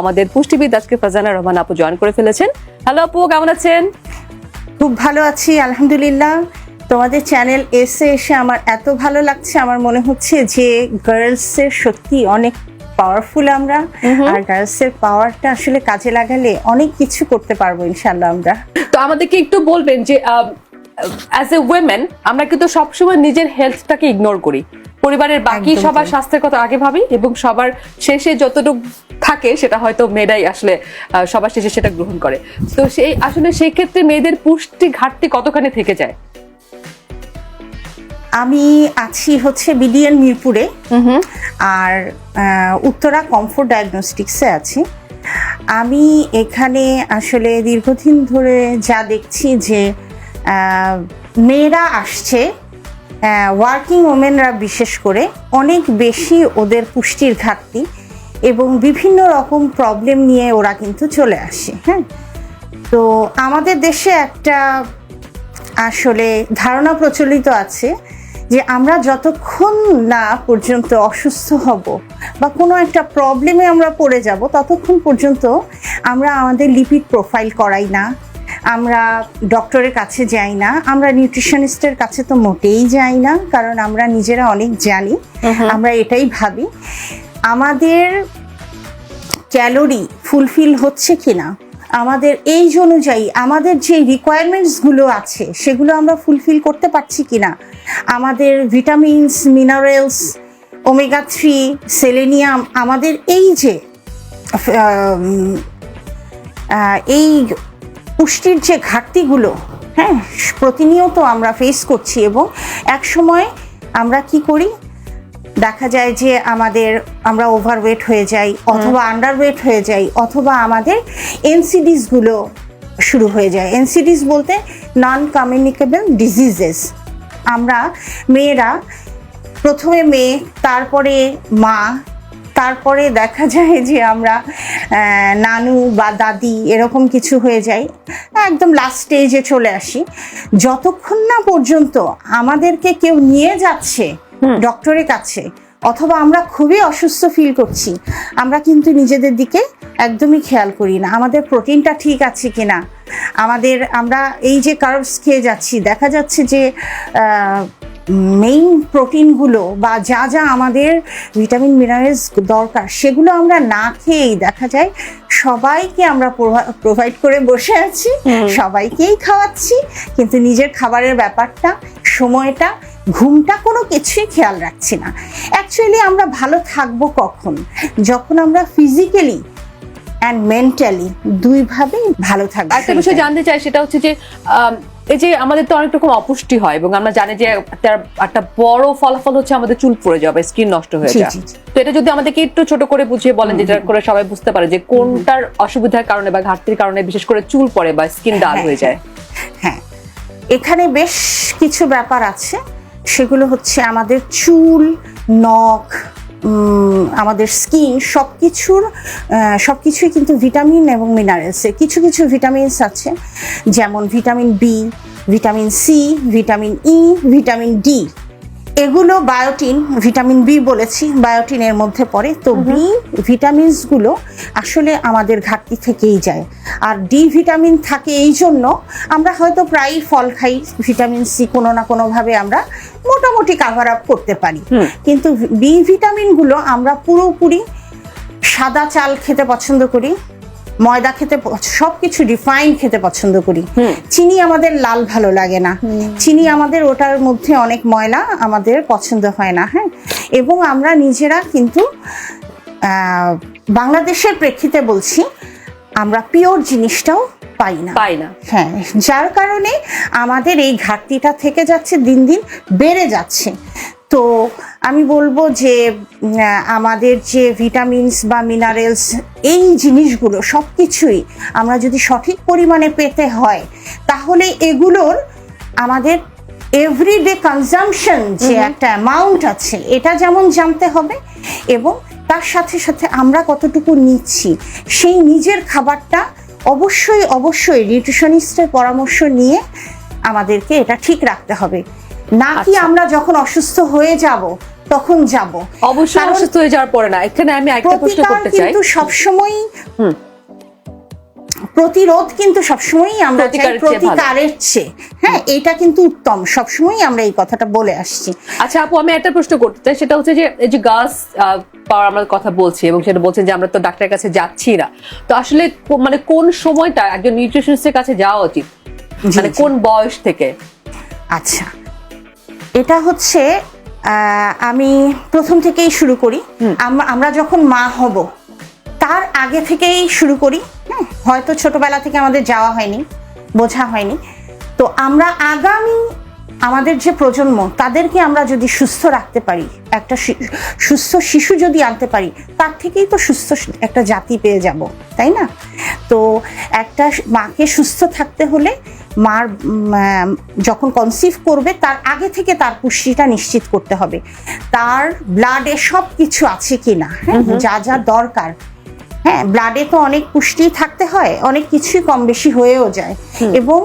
আমাদের পুষ্টিবিদ আজকে ফাজানা রহমান আপু জয়েন করে ফেলেছেন। হ্যালো আপু কেমন আছেন? খুব ভালো আছি আলহামদুলিল্লাহ। তোমাদের চ্যানেল এসে এসে আমার এত ভালো লাগছে আমার মনে হচ্ছে যে গার্লসের সত্যি অনেক পাওয়ারফুল আমরা। আর গার্লসের পাওয়ারটা আসলে কাজে লাগালে অনেক কিছু করতে পারব ইনশাল্লাহ আমরা। তো আমাদেরকে একটু বলবেন যে অ্যাজ এ উইমেন আমরা কিন্তু সবসময় নিজের হেলথটাকে ইগনোর করি। পরিবারের বাকি সবার স্বাস্থ্যের কথা আগে ভাবি এবং সবার শেষে যতটুকু থাকে সেটা হয়তো মেয়েরাই আসলে সবার শেষে সেটা গ্রহণ করে। তো সেই আসলে সেই ক্ষেত্রে মেয়েদের পুষ্টি ঘাটতি কতখানি থেকে যায়? আমি আছি হচ্ছে বিডিএন মিরপুরে। আর উত্তরা কমফোর্ট ডায়াগনস্টিক্সে আছি। আমি এখানে আসলে দীর্ঘদিন ধরে যা দেখছি যে আহ, মেয়েরা আসছে ওয়ার্কিং ওমেনরা বিশেষ করে অনেক বেশি ওদের পুষ্টির ঘাটতি। এবং বিভিন্ন রকম প্রবলেম নিয়ে ওরা কিন্তু চলে আসে হ্যাঁ? তো আমাদের দেশে একটা আসলে ধারণা প্রচলিত আছে যে আমরা যতক্ষণ না পর্যন্ত অসুস্থ হব বা কোনো একটা প্রবলেমে আমরা পড়ে যাব ততক্ষণ পর্যন্ত আমরা আমাদের লিপিড প্রোফাইল করাই না আমরা ডক্টরের কাছে যাই না আমরা নিউট্রিশনিস্টের কাছে তো মোটেই যাই না কারণ আমরা নিজেরা অনেক জানি আমরা এটাই ভাবি। আমাদের ক্যালোরি ফুলফিল হচ্ছে কিনা? আমাদের এইজ অনুযায়ী, আমাদের যে রিকোয়ারমেন্টসগুলো আছে, সেগুলো আমরা ফুলফিল করতে পারছি কিনা? আমাদের vitamins minerals omega three selenium আমাদের এই যে এই পুষ্টির যে ঘাটতিগুলো হ্যাঁ প্রতিনিয়ত আমরা ফেস করছি এবং এক সময় আমরা কি করি? দেখা যায় যে আমাদের আমরা ওভারওয়েট হয়ে যাই অথবা আন্ডারওয়েট হয়ে যাই অথবা আমাদের এনসিডিসগুলো শুরু হয়ে যায়। এনসিডিস বলতে নন কমিউনিকেবল ডিজিজেস আমরা মেয়েরা প্রথমে মেয়ে তারপরে মা তারপরে দেখা যায় যে আমরা নানু বা দাদি এরকম কিছু হয়ে যাই। একদম লাস্ট স্টেজে চলে আসি। যতক্ষণ না পর্যন্ত আমাদেরকে কেউ নিয়ে যাচ্ছে ডক্টরের কাছে অথবা আমরা খুবই অসুস্থ ফিল করছি আমরা কিন্তু নিজেদের দিকে একদমই খেয়াল করি না আমাদের প্রোটিনটা ঠিক আছে কি না আমাদের আমরা এই যে কার্বস খেয়ে যাচ্ছি দেখা যাচ্ছে যে মেইন প্রোটিনগুলো বা যা যা আমাদের ভিটামিন মিনারেলস দরকার সেগুলো আমরা না খেয়েই দেখা যায় সবাইকে আমরা প্রোভাইড করে বসে আছি সবাইকেই খাওয়াচ্ছি কিন্তু নিজের খাবারের ব্যাপারটা সময়টা ঘুমটা কোনো কিছুই খেয়াল রাখছি না। অ্যাকচুয়ালি আমরা ভালো থাকব কখন? যখন আমরা ফিজিক্যালি অ্যান্ড মেন্টালি দুইভাবেই ভালো থাকব। একটা বিষয় জানতে চাই সেটা হচ্ছে যে এই যে আমাদের তো অনেক রকম অপুষ্টি হয় এবং আমরা জানি যে তার একটা বড় ফলাফল হচ্ছে আমাদের চুল পড়ে যাবে স্কিন নষ্ট হয়ে যায় জি। তো এটা যদি আমাদেরকে একটু ছোট করে বুঝিয়ে বলেন যেটা করে সবাই বুঝতে পারে যে কোনটার অসুবিধার কারণে বা ঘাটতির কারণে বিশেষ করে চুল পড়ে বা স্কিন ডাল হয়ে যায়। হ্যাঁ। এখানে বেশ কিছু ব্যাপার আছে। সেগুলো হচ্ছে আমাদের চুল নখ আমাদের স্কিন সব কিছুর সব কিছুই কিন্তু ভিটামিন এবং মিনারেলসের কিছু কিছু ভিটামিনস আছে যেমন vitamin B vitamin C vitamin E vitamin D এগুলো বায়োটিন ভিটামিন বি বলেছি বায়োটিনের মধ্যে পড়ে। তো বি ভিটামিনসগুলো আসলে আমাদের ঘাটতি থেকেই যায়। আর ডি ভিটামিন থাকে এই জন্য আমরা হয়তো প্রায়ই ফল খাই ভিটামিন সি কোনো না কোনোভাবে আমরা মোটামুটি কাভার আপ করতে পারি। কিন্তু বি ভিটামিনগুলো আমরা পুরোপুরি সাদা চাল খেতে পছন্দ করি ময়দা খেতে সব কিছু রিফাইন খেতে পছন্দ করি। চিনি আমাদের লাল ভালো লাগে না। চিনি আমাদের ওটার মধ্যে অনেক ময়লা আমাদের পছন্দ হয় না হ্যাঁ? এবং আমরা নিজেরা কিন্তু বাংলাদেশের প্রেক্ষিতে বলছি আমরা পিওর জিনিসটাও পাই না। পাই না। হ্যাঁ যার কারণে আমাদের এই ঘাটতিটা থেকে যাচ্ছে দিন দিন বেড়ে যাচ্ছে। তো আমি বলব যে আমাদের যে ভিটামিনস বা মিনারেলস এই জিনিসগুলো সব কিছুই আমরা যদি সঠিক পরিমাণে পেতে হয় তাহলে এগুলোর আমাদের এভরিডে কনজামশন যে একটা অ্যামাউন্ট আছে এটা যেমন জানতে হবে এবং তার সাথে সাথে আমরা কতটুকু নিচ্ছি? সেই নিজের খাবারটা অবশ্যই অবশ্যই নিউট্রিশনিস্টের পরামর্শ নিয়ে আমাদেরকে এটা ঠিক রাখতে হবে। না কি আচ্ছা। আমরা যখন অসুস্থ হয়ে যাব তখন যাব। অবশ্যই অসুস্থ হয়ে যাওয়ার পরে না এখানে আমি একটা প্রশ্ন করতে চাই। কিন্তু সবসময় হুম। প্রতিরোধ কিন্তু সবসময়ই আমরা প্রতিকারের চেয়ে হ্যাঁ এটা কিন্তু উত্তম সবসময়ই আমরা এই কথাটা বলে আসছি। আচ্ছা আপু আমি একটা প্রশ্ন করতে চাই সেটা হচ্ছে যে এই যে গাছ পাওয়ার আমরা কথা বলছি এবং সেটা বলছেন যে আমরা তো ডাক্তারের কাছে যাচ্ছি না। তো আসলে মানে কোন সময়টা একজন নিউট্রিশনিস্টের কাছে যাওয়া উচিত? মানে কোন বয়স থেকে? আচ্ছা। এটা হচ্ছে আহ, আমি প্রথম থেকেই শুরু করি। আম- আমরা যখন মা হব তার আগে থেকেই শুরু করি। হ্যাঁ হয়তো ছোটবেলা থেকে আমাদের যাওয়া হয়নি বোঝা হয়নি। তো আমরা আগামী আমাদের যে প্রজন্ম তাদেরকে আমরা যদি সুস্থ রাখতে পারি একটা সুস্থ শিশু যদি আনতে পারি তার থেকেই তো সুস্থ একটা জাতি পেয়ে যাব তাই না? তো একটা মাকে সুস্থ থাকতে হলে মার যখন কনসিভ করবে তার আগে থেকে তার পুষ্টিটা নিশ্চিত করতে হবে। তার ব্লাডে সব কিছু আছে কিনা হ্যাঁ? যা যা দরকার। হ্যাঁ ব্লাডে তো অনেক পুষ্টি থাকতে হয় অনেক কিছুই কম বেশি হয়েও যায়। এবং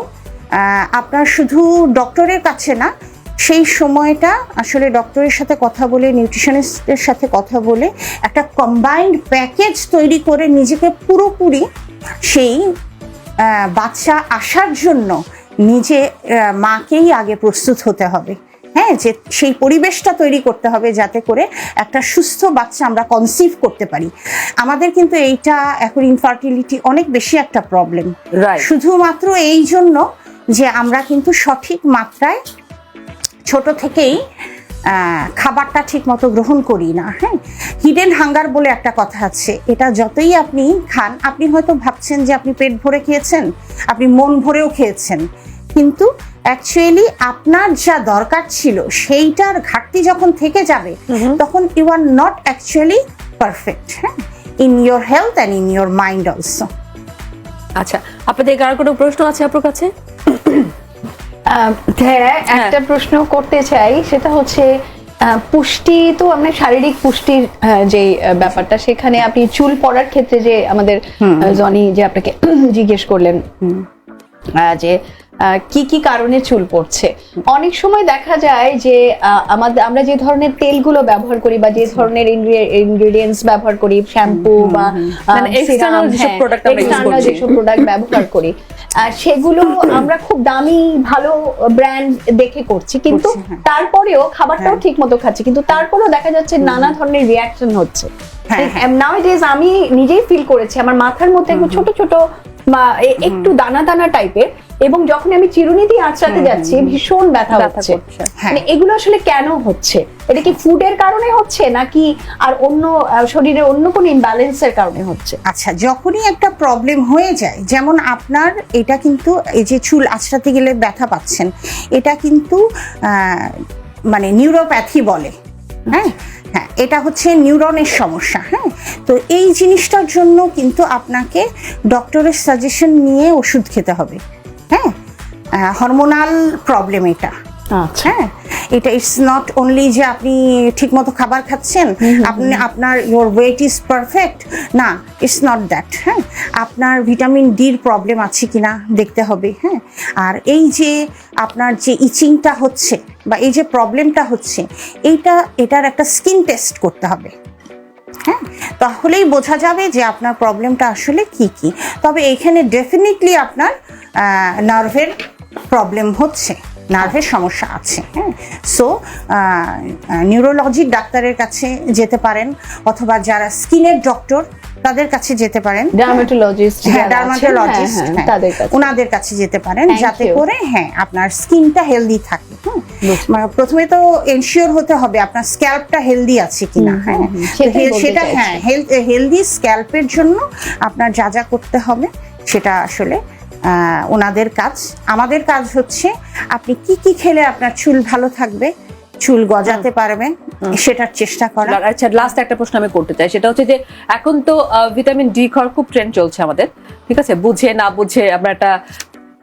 আপনার শুধু ডক্টরের কাছে না সেই সময়টা আসলে ডক্টরের সাথে কথা বলে নিউট্রিশনিস্টের সাথে কথা বলে একটা কম্বাইন্ড প্যাকেজ তৈরি করে নিজেকে পুরোপুরি সেই বাচ্চা আসার জন্য নিজে মাকেই আগে প্রস্তুত হতে হবে। হ্যাঁ যে সেই পরিবেশটা তৈরি করতে হবে যাতে করে একটা সুস্থ বাচ্চা আমরা কনসিভ করতে পারি। আমাদের কিন্তু এইটা এখন ইনফার্টিলিটি অনেক বেশি একটা প্রবলেম শুধুমাত্র এই জন্য যে আমরা কিন্তু সঠিক মাত্রায় ছোট থেকেই খাবারটা ঠিক মতো গ্রহণ করি না হ্যাঁ? হিডেন হাঙ্গার বলে একটা কথা আছে। এটা যতই আপনি খান আপনি হয়তো ভাবছেন যে আপনি পেট ভরে খেয়েছেন আপনি মন ভরেও খেয়েছেন। কিন্তু অ্যাকচুয়ালি আপনার যা দরকার ছিল সেইটার ঘাটতি যখন থেকে যাবে তখন you are not actually perfect হ্যাঁ? In your health and in your mind also আচ্ছা আপনাদের কার কোনো প্রশ্ন আছে আপনার কাছে? হ্যাঁ। একটা প্রশ্ন করতে চাই সেটা হচ্ছে আহ, পুষ্টি তো আমরা শারীরিক পুষ্টির যে ব্যাপারটা সেখানে আপনি চুল পড়ার ক্ষেত্রে যে আমাদের জনি যে আপনাকে জিজ্ঞেস করলেন আহ, যে কি কি কারণে চুল পড়ছে? অনেক সময় দেখা যায় যে আমাদের আমরা যে ধরনের তেলগুলো ব্যবহার করি বা যে ধরনের ইনগ্রেডিয়েন্টস ব্যবহার করি শ্যাম্পু বা মানে যেসব হ্যাঁ, প্রোডাক্ট ব্যবহার করি। সেগুলো আমরা খুব দামি ভালো ব্র্যান্ড দেখে করছি কিন্তু হ্যাঁ। তারপরেও খাবারটাও হ্যাঁ। ঠিক মতো খাচ্ছি কিন্তু তারপরেও দেখা যাচ্ছে নানা ধরনের রিয়াকশন হচ্ছে। হ্যাঁ, হ্যাঁ। নাও আমি নিজেই ফিল করেছি আমার মাথার মধ্যে ছোট ছোট একটু দানা দানা টাইপের এবং যখন আমি চিরুনি দিয়ে আঁচড়াতে যাচ্ছি ভীষণ ব্যথা হচ্ছে। হ্যাঁ। মানে এগুলো আসলে কেন হচ্ছে? এটা কি ফুডের কারণে হচ্ছে নাকি আর অন্য আহ, শরীরের অন্য কোনো ইমব্যালেন্সের কারণে হচ্ছে? আচ্ছা যখনই একটা প্রবলেম হয়ে যায় যেমন আপনার এটা কিন্তু এই যে চুল আঁচড়াতে গেলে ব্যথা পাচ্ছেন এটা কিন্তু আহ, মানে নিউরোপ্যাথি বলে হ্যাঁ? হ্যাঁ এটা হচ্ছে নিউরনের সমস্যা হ্যাঁ? তো এই জিনিসটার জন্য কিন্তু আপনাকে ডক্টরের সাজেশন নিয়ে ওষুধ খেতে হবে হ্যাঁ? হরমোনাল প্রবলেম এটা আচ্ছা। হ্যাঁ? এটা ইটস নট অনলি যে আপনি ঠিকমতো খাবার খাচ্ছেন আপনি আপনার ইয়োর ওয়েট ইজ পারফেক্ট না ইটস নট দ্যাট হ্যাঁ? আপনার ভিটামিন ডির প্রবলেম আছে কি না দেখতে হবে হ্যাঁ? আর এই যে আপনার যে ইচিংটা হচ্ছে বা এই যে প্রবলেমটা হচ্ছে এইটা এটার একটা স্কিন টেস্ট করতে হবে হ্যাঁ? তাহলেই বোঝা যাবে যে আপনার প্রবলেমটা আসলে কি কি। তবে এখানে ডেফিনেটলি আপনার নার্ভের প্রবলেম হচ্ছে। নার্ভের সমস্যা আছে হ্যাঁ? সো নিউরোলজির ডাক্তারের কাছে যেতে পারেন অথবা যারা স্কিনের ডক্টর তাদের কাছে যেতে পারেন ডার্মাটোলজিস্ট হ্যাঁ ডার্মাটোলজিস্ট তাদের কাছে। ওনাদের কাছে যেতে পারেন যাতে করে হ্যাঁ আপনার স্কিনটা হেলদি থাকে। মানে প্রথমে তো এনশিওর হতে হবে আপনার স্ক্যাল্পটা হেলদি আছে কিনা হ্যাঁ? সেটা। হ্যাঁ হেলদি স্ক্যাল্পের জন্য আপনার যা যা করতে হবে সেটা আসলে ওনাদের কাজ। আমাদের কাজ হচ্ছে আপনি কি কি খেলে আপনার চুল ভালো থাকবে চুল গজাতে পারবেন সেটার চেষ্টা করা। আচ্ছা লাস্ট একটা প্রশ্ন আমি করতে চাই। সেটা হচ্ছে যে এখন তো ভিটামিন ডি খাওয়ার খুব ট্রেন্ড চলছে আমাদের ঠিক আছে? বুঝে না বুঝে আমরা একটা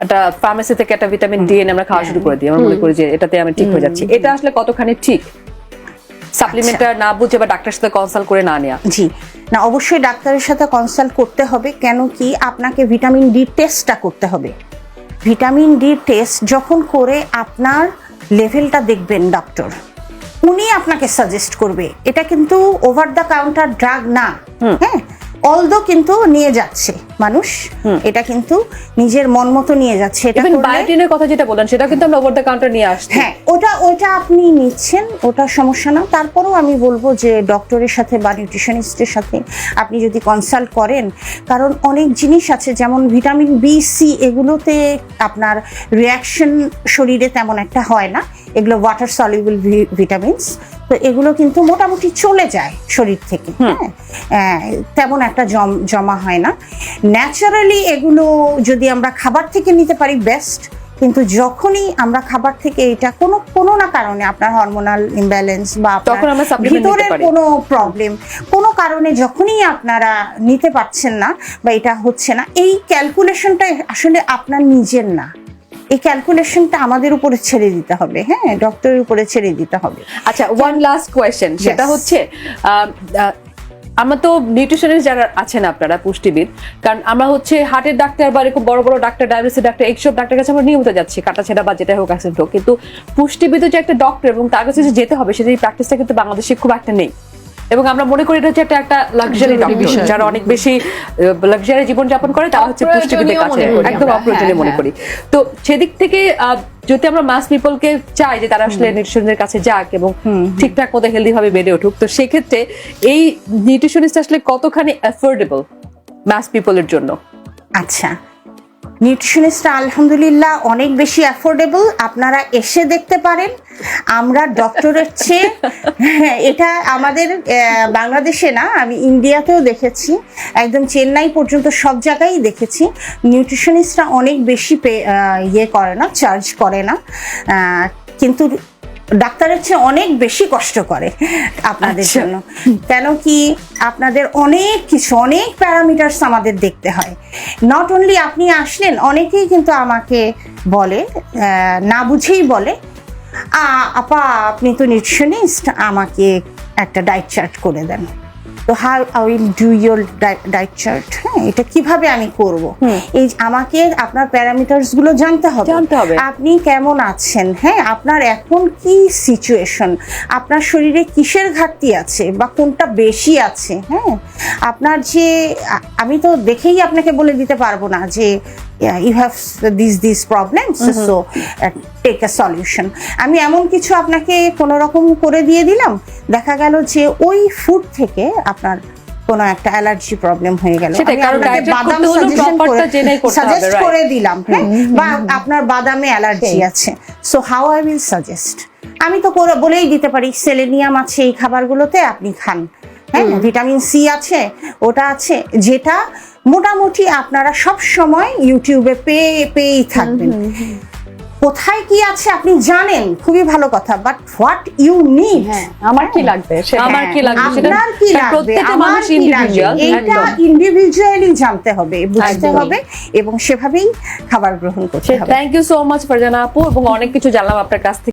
একটা ফার্মেসি থেকে একটা ভিটামিন ডি এনে আমরা খাওয়া শুরু করে দিই। আমরা মনে করি যে এটাতে আমি ঠিক হয়ে যাচ্ছি। এটা আসলে কতখানি ঠিক? সাপ্লিমেন্টটা না বুঝে বা ডাক্তারের সাথে কনসাল্ট করে না নেওয়া জি। না অবশ্যই ডাক্তারের সাথে কনসাল্ট করতে হবে। কেন কি আপনাকে ভিটামিন ডি টেস্টটা করতে হবে। ভিটামিন ডি টেস্ট যখন করে আপনার লেভেলটা দেখবেন ডক্টর উনি আপনাকে সাজেস্ট করবে। এটা কিন্তু ওভার দ্য কাউন্টার ড্রাগ না। হ্যাঁ? অলদো কিন্তু নিয়ে যাচ্ছে মানুষ। এটা কিন্তু নিজের মন মতো নিয়ে যাচ্ছে। এটা বায়োটিনের কথা যেটা বললেন সেটা কিন্তু আমরা ওভার দ্য কাউন্টার নিয়ে আসছি। হ্যাঁ ওটা ওটা আপনি নিচ্ছেন ওটা সমস্যা না। তারপরেও আমি বলব যে ডক্টরের সাথে বা নিউট্রিশনিস্টের সাথে আপনি যদি কনসাল্ট করেন কারণ অনেক জিনিস আছে যেমন ভিটামিন বি সি এগুলোতে আপনার রিয়াকশন শরীরে তেমন একটা হয় না। এগুলো ওয়াটার সলিউবল ভিটামিনস তো এগুলো কিন্তু মোটামুটি চলে যায় শরীর থেকে হ্যাঁ? তেমন একটা জম জমা হয় না। ন্যাচারালি এগুলো যদি আমরা খাবার থেকে নিতে পারি বেস্ট কিন্তু যখনই আমরা খাবার থেকে এটা কোনো কোনো না কারণে আপনার হরমোনাল ইমব্যালেন্স বা ভিতরের কোনো প্রবলেম কোনো কারণে যখনই আপনারা নিতে পারছেন না বা এটা হচ্ছে না এই ক্যালকুলেশনটা আসলে আপনার নিজের না। এই ক্যালকুলেশনটা আমাদের উপরে ছেড়ে দিতে হবে হ্যাঁ? ডক্টরের উপরে ছেড়ে দিতে হবে। আচ্ছা ওয়ান লাস্ট কোয়েশ্চেন সেটা হচ্ছে আমরা তো নিউট্রিশনিস্ট যারা আছেন আপনারা পুষ্টিবিদ কারণ আমরা হচ্ছে হার্টের ডাক্তার বা এরকম বড় বড় ডাক্তার ডায়াবেটিসের ডাক্তার এইসব ডাক্তার কাছে আমরা নিয়মিত যাচ্ছি কাটা ছেঁড়া বা যেটা হোক অ্যাক্সিডেন্ট হোক। কিন্তু পুষ্টিবিদ যে একটা ডক্টর এবং তার কাছে যেতে হবে সেটা এই প্র্যাকটিসটা কিন্তু বাংলাদেশে খুব একটা নেই। এবং আমরা মনে করি এটা হচ্ছে একটা একটা লাক্সারি বিষয়। যারা অনেক বেশি লাক্সারি জীবন যাপন করে তারা হচ্ছে পুষ্টিবিদের কাছে একদম অপ্রয়োজনীয় হ্যাঁ, মনে হ্যাঁ। করি। তো সেদিক থেকে আহ, যদি আমরা মাস পিপলকে চাই যে তারা আসলে নিউট্রিশনের কাছে যাক এবং ঠিকঠাক মতো হেলদি ভাবে বেড়ে উঠুক তো সেক্ষেত্রে এই নিউট্রিশনিস্ট আসলে কতখানি অ্যাফোর্ডেবল মাস পিপলের জন্য? আচ্ছা। নিউট্রিশনিস্টরা আলহামদুলিল্লাহ অনেক বেশি অ্যাফোর্ডেবল আপনারা এসে দেখতে পারেন। আমরা ডক্টরের চেয়ে হ্যাঁ, এটা আমাদের বাংলাদেশে না আমি ইন্ডিয়াতেও দেখেছি। একদম চেন্নাই পর্যন্ত সব জায়গায় দেখেছি। নিউট্রিশনিস্টরা অনেক বেশি পে ইয়ে করে না চার্জ করে না। কিন্তু ডাক্তারের চেয়ে অনেক বেশি কষ্ট করে আপনাদের আচ্ছা। জন্য। কেন কি আপনাদের অনেক কিছু অনেক প্যারামিটার্স আমাদের দেখতে হয়। নট অনলি আপনি আসলেন অনেকেই কিন্তু আমাকে বলে না বুঝেই বলে "আ, আপা আপনি তো নিউট্রিশনিস্ট আমাকে একটা ডায়েট চার্ট করে দেন। তো how I will do your diet chart হ্যাঁ এটা কীভাবে আমি করব? এই আমাকে আপনার প্যারামিটার্সগুলো জানতে হবে। জানতে হবে। আপনি কেমন আছেন? হ্যাঁ আপনার এখন কি সিচুয়েশন আপনার শরীরে কিসের ঘাটতি আছে বা কোনটা বেশি আছে? হ্যাঁ আপনার যে আমি তো দেখেই আপনাকে বলে দিতে পারব না যে you have this this problems so take a solution আমি এমন কিছু আপনাকে কোনো রকম করে দিয়ে দিলাম। দেখা গেল যে ওই ফুড থেকে আপনার কোনো একটা অ্যালার্জি প্রবলেম হয়ে গেল। বাদাম সাজেস্ট? করে দিলাম হ্যাঁ? বা আপনার বাদামে অ্যালার্জি আছে। So how I will suggest আমি তো বলেই দিতে পারি সেলেনিয়াম আছে এই খাবারগুলোতে আপনি খান। হ্যাঁ? ভিটামিন সি আছে ওটা আছে। যেটা মোটামুটি আপনারা সব সময় ইউটিউবে পেয়ে পেয়েই থাকবেন। কোথায় কি আছে আপনি জানেন? খুবই ভালো কথা বাট হোয়াট ইউ নিড হ্যাঁ আমার কি লাগবে আমার কি লাগবে আপনার কি লাগবে? প্রত্যেকটা আমার কি লাগবে? ইন্ডিভিজুয়াল এইটা ইন্ডিভিজুয়ালি জানতে হবে বুঝতে হবে এবং সেভাবেই খাবার গ্রহণ করতে হবে। Thank you so much Farzana আপু এবং অনেক কিছু জানলাম আপনার কাছ থেকে।